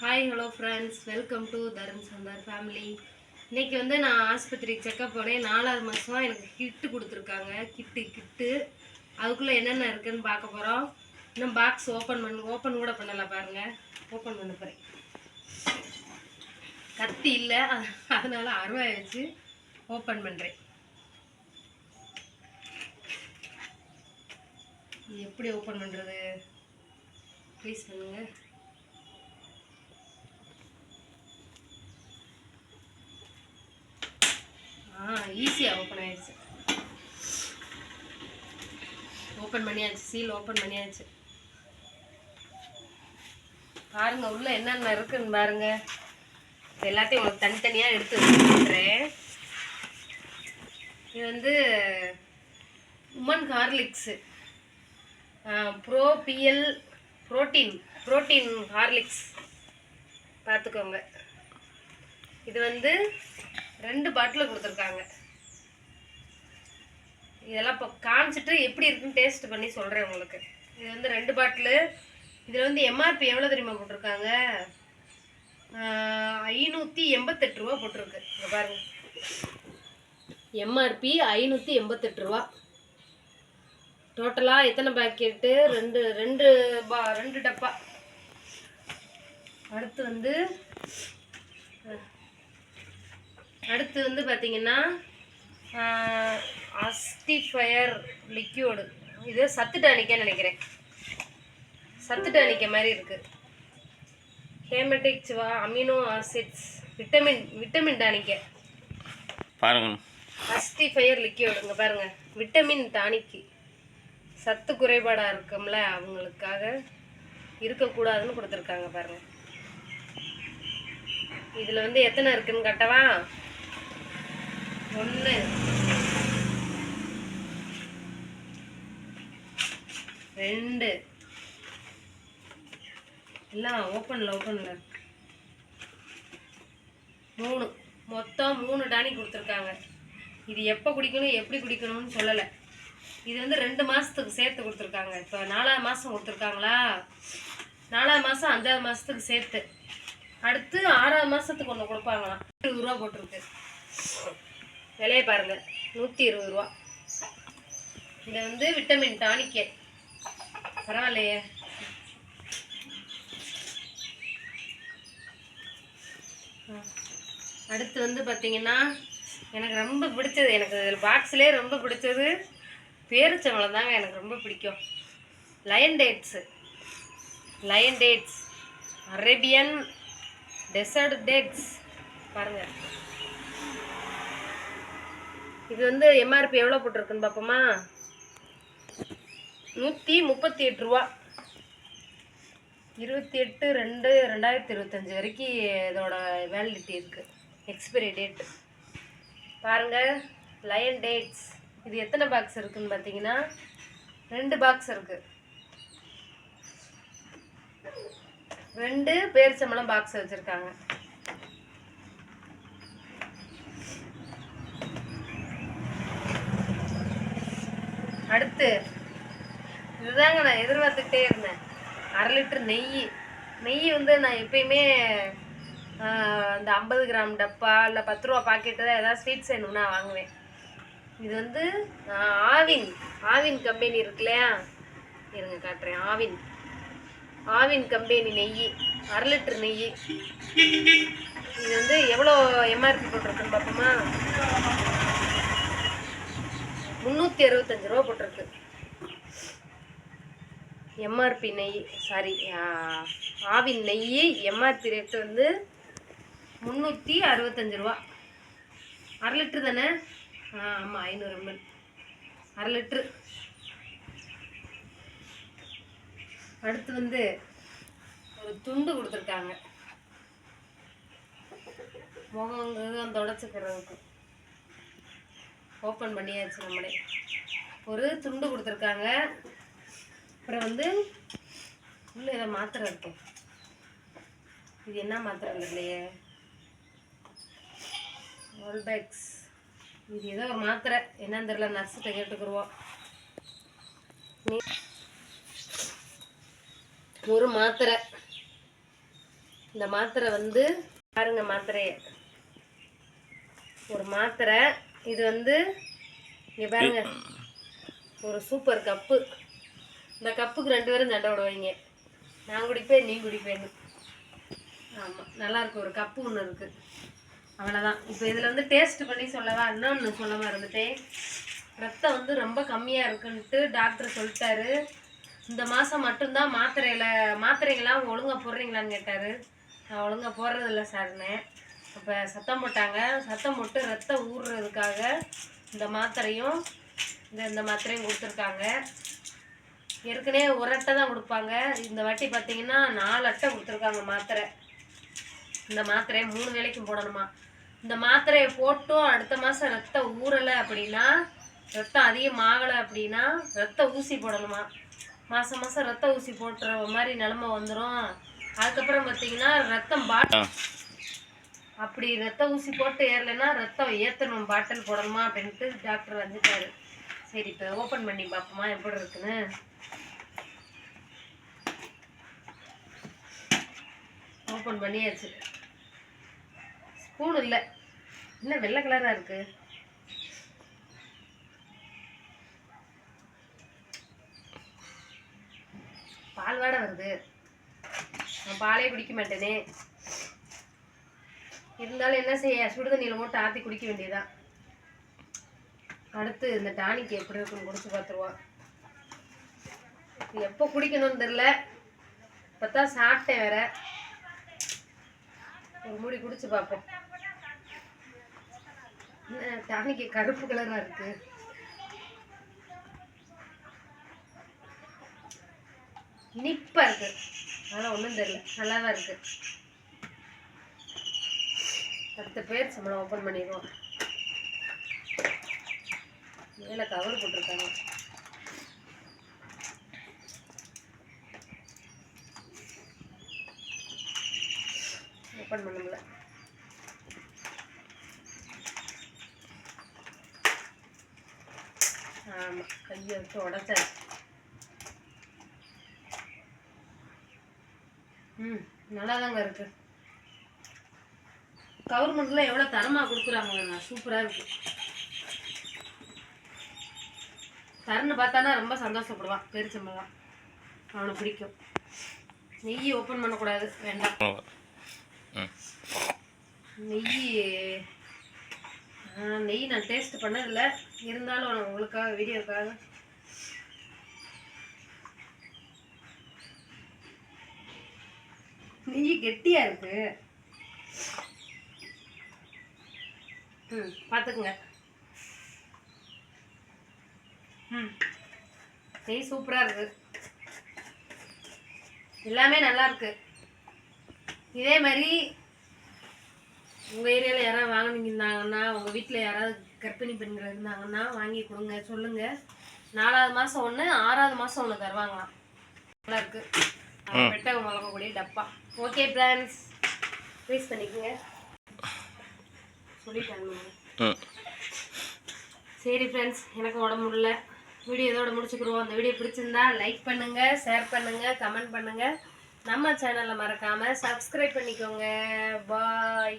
Hi hello friends welcome to Tarun Chandar family இன்றைக்கி வந்து நான் ஆஸ்பத்திரிக்கு செக்கப் போனேன். நாலாவது மாதம் எனக்கு கிட்டு கொடுத்துருக்காங்க. கிட்டு கிட்டு அதுக்குள்ளே என்னென்ன இருக்குன்னு பார்க்க போகிறோம் இன்னும் பாக்ஸ் ஓப்பன் பண்ணு ஓப்பன் கூட பண்ணலை பாருங்கள் ஓப்பன் பண்ண போகிறேன் கத்தி இல்லை. அதனால் அருவாய் வச்சு ஓப்பன் பண்ணுறேன் எப்படி ஓப்பன் பண்ணுறது ப்ளீஸ் பண்ணுங்கள் ஈஸியாக ஓப்பன் ஆயிடுச்சு. ஓப்பன் பண்ணியாச்சு சீல் ஓப்பன் பண்ணியாச்சு. பாருங்க உள்ள என்னென்ன இருக்குன்னு பாருங்க. எல்லாத்தையும் உங்களுக்கு தனித்தனியாக எடுத்து வச்சுருக்கேன் இது வந்து women Horlicks pro BL protein protein Horlicks பார்த்துக்கோங்க. இது வந்து ரெண்டு பாட்டில் கொடுத்துருக்காங்க. இதெல்லாம் இப்போ காமிச்சிட்டு எப்படி இருக்குன்னு டேஸ்ட் பண்ணி சொல்கிறேன் உங்களுக்கு. இது வந்து ரெண்டு பாட்டிலு. இதில் வந்து எம்ஆர்பி எவ்வளோ தெரியுமா போட்டிருக்காங்க? ஐநூற்றி எண்பத்தெட்டு ரூபா போட்டிருக்கு. இங்கே பாருங்கள் எம்ஆர்பி ஐநூற்றி எண்பத்தெட்டு ரூபா. டோட்டலாக எத்தனை பாக்கெட்டு ரெண்டு ரெண்டு பா ரெண்டு டப்பா. அடுத்து வந்து அடுத்து வந்து பார்த்தீங்கன்னா அஸ்டிஃபயர் லிக்யூடு இது சத்து டானிக்கா நினைக்கிறேன். சத்து டானிக்க மாதிரி இருக்குது ஹேமட்டிக்ஸ் வா அமினோ ஆசிட்ஸ் விட்டமின் விட்டமின் டானிக்க. பாருங்க. அஸ்டிஃபயர் லிக்யூடு இங்கே பாருங்கள் விட்டமின் டானிக்கு. சத்து குறைபாடாக இருக்கும்ல அவங்களுக்காக இருக்கக்கூடாதுன்னு கொடுத்துருக்காங்க பாருங்கள் இதில் வந்து எத்தனை இருக்குன்னு கட்டவா? ஒன்று ரெண்டு. எல்லாம் ஓப்பனில் ஓப்பனில் மூணு. மொத்தம் மூணு டானிக் கொடுத்துருக்காங்க. இது எப்போ குடிக்கணும் எப்படி குடிக்கணும்னு சொல்லலை. இது வந்து ரெண்டு மாதத்துக்கு சேர்த்து கொடுத்துருக்காங்க. இப்போ நாலாவது மாதம் கொடுத்துருக்காங்களா? நாலாவது மாதம் அஞ்சாவது மாதத்துக்கு சேர்த்து. அடுத்து ஆறாவது மாதத்துக்கு ஒன்று கொடுப்பாங்களாம். இருபது ரூபா போட்டிருக்கு. விலையை பாருங்கள் நூற்றி இருபது ரூபா. இது வந்து விட்டமின் டானிக்கே பரவாயில்லையே. அடுத்து வந்து பார்த்தீங்கன்னா எனக்கு ரொம்ப பிடிச்சது எனக்கு பாக்ஸ்லேயே ரொம்ப பிடிச்சது பேரிச்சம்பழம் தாங்க எனக்கு ரொம்ப பிடிக்கும். Lion dates lion dates Arabian desert dates பாருங்கள் இது வந்து எம்ஆர்பி எவ்வளோ போட்டிருக்குன்னு பார்ப்போமா நூற்றி முப்பத்தி எட்டு ரூபா. இருபத்தி எட்டு ரெண்டு ரெண்டாயிரத்தி இருபத்தஞ்சி வரைக்கும் இதோட வேலிடிட்டி இருக்குது எக்ஸ்பைரி டேட் பாருங்கள் லயன் டேட்ஸ் இது எத்தனை பாக்ஸ் இருக்குன்னு பார்த்தீங்கன்னா ரெண்டு பாக்ஸ் இருக்குது ரெண்டு பேரிச்சம்பழம் பாக்ஸ் வச்சுருக்காங்க. அடுத்து இதுதாங்க நான் எதிர்பார்த்துக்கிட்டே இருந்தேன். அரை லிட்டர் நெய். நெய் வந்து நான் எப்பயுமே அந்த இந்த ஐம்பது கிராம் டப்பா இல்லை பத்து ரூபா பாக்கெட்டு தான் ஏதாவது ஸ்வீட்ஸ் வேணும்னா வாங்குவேன். இது வந்து ஆவின் ஆவின் கம்பெனி இருக்கு இல்லையா? இருங்க காட்டுறேன். ஆவின். ஆவின் கம்பெனி நெய். அரை லிட்டர் நெய். இது வந்து எவ்வளோ எம்ஆர்பி போட்டிருக்குன்னு பார்ப்போமா? முந்நூற்றி அறுபத்தஞ்சு ரூபா போட்டிருக்கு. எம்ஆர்பி நெய் சாரி ஆவின் நெய் எம்ஆர்பி ரேட்டு வந்து முந்நூற்றி அறுபத்தஞ்சு ரூபா. அரை லிட்ரு தானே? ஆ ஆமாம் ஐநூறு எம்எல் அரை லிட்ரு அடுத்து வந்து ஒரு துண்டு கொடுத்துருக்காங்க. முகம் தொடச்சிக்கிறதுக்கு ஓப்பன் பண்ணியாச்சு நம்மளே. ஒரு துண்டு கொடுத்துருக்காங்க. அப்புறம் வந்து உள்ள ஏதோ மாத்திரை இருக்கு. இது என்ன மாத்திரை இல்லையே? ஒல்பேக்ஸ் இது ஏதோ ஒரு மாத்திரை. என்னன்னு தெரியல நர்ஸ்கிட்ட கேட்டுக்குருவோம். நீ ஒரு மாத்திரை. இந்த மாத்திரை வந்து பாருங்க மாத்திரையை. ஒரு மாத்திரை இது வந்து இங்கே பாருங்க ஒரு சூப்பர் கப்பு. இந்த கப்புக்கு ரெண்டு பேரும் சண்டை விடுவாங்க நான் குடிப்பேன் நீ குடிப்பேன்னு. ஆமாம் நல்லா இருக்கு. ஒரு கப்பு ஒன்று இருக்குது அவ்வளோதான் இப்போ இதில் வந்து டேஸ்ட் பண்ணி சொல்லவா? இன்னொன்று சொல்லவா இருந்துட்டேன் ரத்தம் வந்து ரொம்ப கம்மியாக இருக்குன்ட்டு டாக்டர் சொல்லிட்டாரு. இந்த மாதம் மட்டும்தான் மாத்திரையில் மாத்திரைகள்லாம் ஒழுங்காக போடுறீங்களான்னு கேட்டார். நான் ஒழுங்காக போடுறதில்ல சார்னேன் அப்போ சத்தம் போட்டாங்க. சத்தம் போட்டு ரத்தம் ஊறுறதுக்காக இந்த மாத்திரையும் இந்த இந்த மாத்திரையும் கொடுத்துருக்காங்க. ஏற்கனவே ஒரு அட்டை தான் கொடுப்பாங்க. இந்த வாட்டி பார்த்தீங்கன்னா நாலு அட்டை கொடுத்துருக்காங்க மாத்திரை. இந்த மாத்திரையை மூணு வேளைக்கும் போடணுமா? இந்த மாத்திரையை போட்டும் அடுத்த மாதம் ரத்தம் ஊறலை அப்படின்னா ரத்தம் அதிகமாகலை அப்படின்னா ரத்த ஊசி போடணுமா? மாதம் மாதம் ரத்த ஊசி போட்டுற மாதிரி நிலமை வந்துடும் அதுக்கப்புறம் பார்த்தீங்கன்னா ரத்தம் பாட் ஆ அப்படி ரத்த ஊசி போட்டு ஏறலைன்னா ரத்தம் ஏற்றணும் பாட்டில் போடணுமா அப்படின்ட்டு டாக்டர் வந்துட்டாரு. சரி இப்போ ஓப்பன் பண்ணி பார்ப்போமா எப்படி இருக்குன்னு. ஓப்பன் பண்ணியாச்சு. ஸ்பூன் இல்லை. என்ன வெள்ளை கலராக இருக்கு. பால் வாடை வருது. நான் பாலே குடிக்க மாட்டேனே. இருந்தாலும் என்ன செய்ய சுடுதண்ணியில் போட்டு ஆற்றி குடிக்க வேண்டியதுதான். அடுத்து இந்த டானிக் எப்படி இருக்குன்னு குடிச்சு பார்த்துருவோம். எப்போ குடிக்கணும்னு தெரில இப்போ தான் சாப்பிட்டேன் வேற. ஒரு மூடி குடிச்சு பார்ப்போம். டானிக்கு கருப்பு கலராக இருக்கு. இனிப்பா இருக்கு. அதெல்லாம் ஒன்றும் தெரியல. நல்லா தான் இருக்கு. பத்து பேர் சம்பளம் ஓப்பன் பண்ணிடுவோம். மேலே கவர் போட்டிருக்காங்க. ஓப்பன் பண்ண முடியல ஆமாம் கையை வச்சு உடச்சாச்சு ம் நல்லாதாங்க இருக்கு. கவர்மெண்ட்ல எவ்வளோ தரமாக கொடுக்குறாங்க சூப்பராக இருக்கு. தரன்னு பார்த்தானா ரொம்ப சந்தோஷப்படுவான் பெருச்சம்பளம் அவனுக்கு பிடிக்கும். நெய் ஓப்பன் பண்ணக்கூடாது வேண்டாம். நெய் நெய் நான் டேஸ்ட் பண்ணதில்ல. இருந்தாலும் உங்களுக்காக வீடியோக்காக. நெய் கெட்டியா இருக்கு. ம் பார்த்துக்குங்க. ம் நெய் சூப்பராக இருக்கு. எல்லாமே நல்லா இருக்கு. இதே மாதிரி உங்கள் ஏரியாவில் யாராவது வாங்கினீங்கன்னாங்கன்னா உங்கள் வீட்டில் யாராவது கர்ப்பிணி பெண்கள் இருந்தாங்கன்னா வாங்கி கொடுங்க சொல்லுங்கள் நாலாவது மாதம் ஒன்று ஆறாவது மாதம் ஒன்று தருவாங்களாம். நல்லா இருக்கு. பெட்டக மிளகக்கூடிய டப்பா. ஓகே ஃப்ரெண்ட்ஸ் ப்ளீஸ் பண்ணிக்கோங்க. சொல்லிட்டாங்க. சரி ஃப்ரெண்ட்ஸ் எனக்கு உடம்பு முடியல. வீடியோ இதோட முடிச்சுக்கிடுவோம் அந்த வீடியோ பிடிச்சிருந்தா லைக் பண்ணுங்க ஷேர் பண்ணுங்க கமெண்ட் பண்ணுங்க. நம்ம சேனலை மறக்காம சப்ஸ்கிரைப் பண்ணிக்கோங்க. பாய்